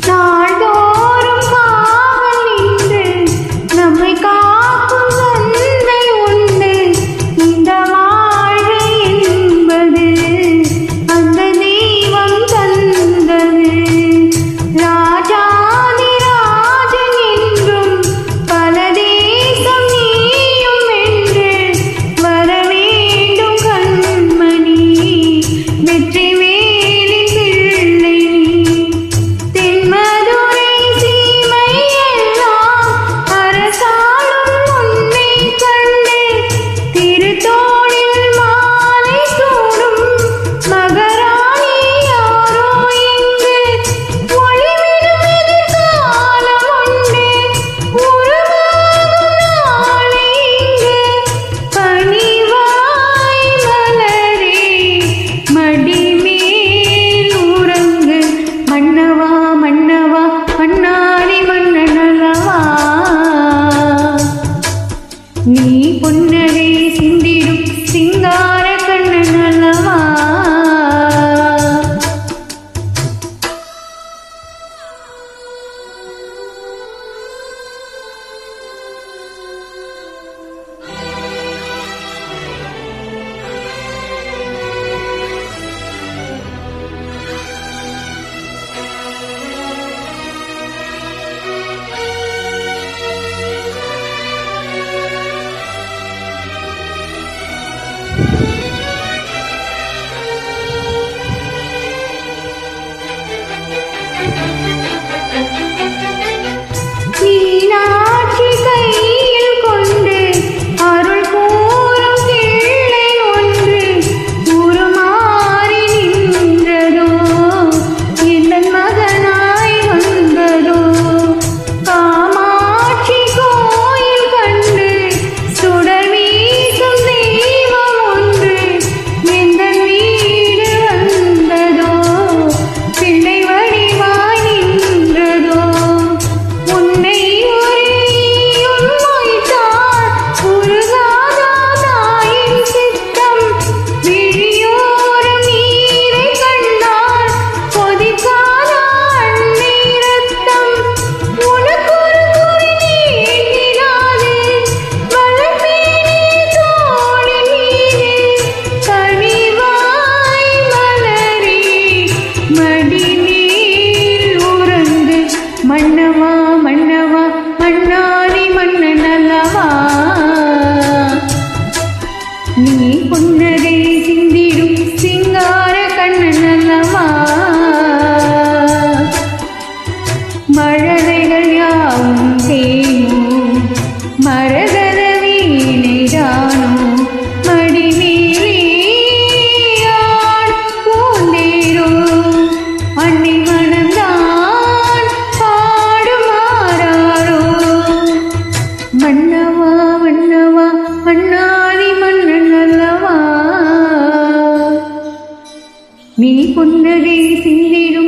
Don't தோழி பொன்னகை சிந்திடும் சிங்கார மழலைகள் யாவும் தேனோ மரகத வீணைதானோ மடிமீறியான் பூந்தேரோ அன்னை மனம்தான் பாடுமாறாரோ மன்னவா மன்னவா மன்னாதி மன்னன் அல்லவா? நீ கொண்டதை சிந்திடும்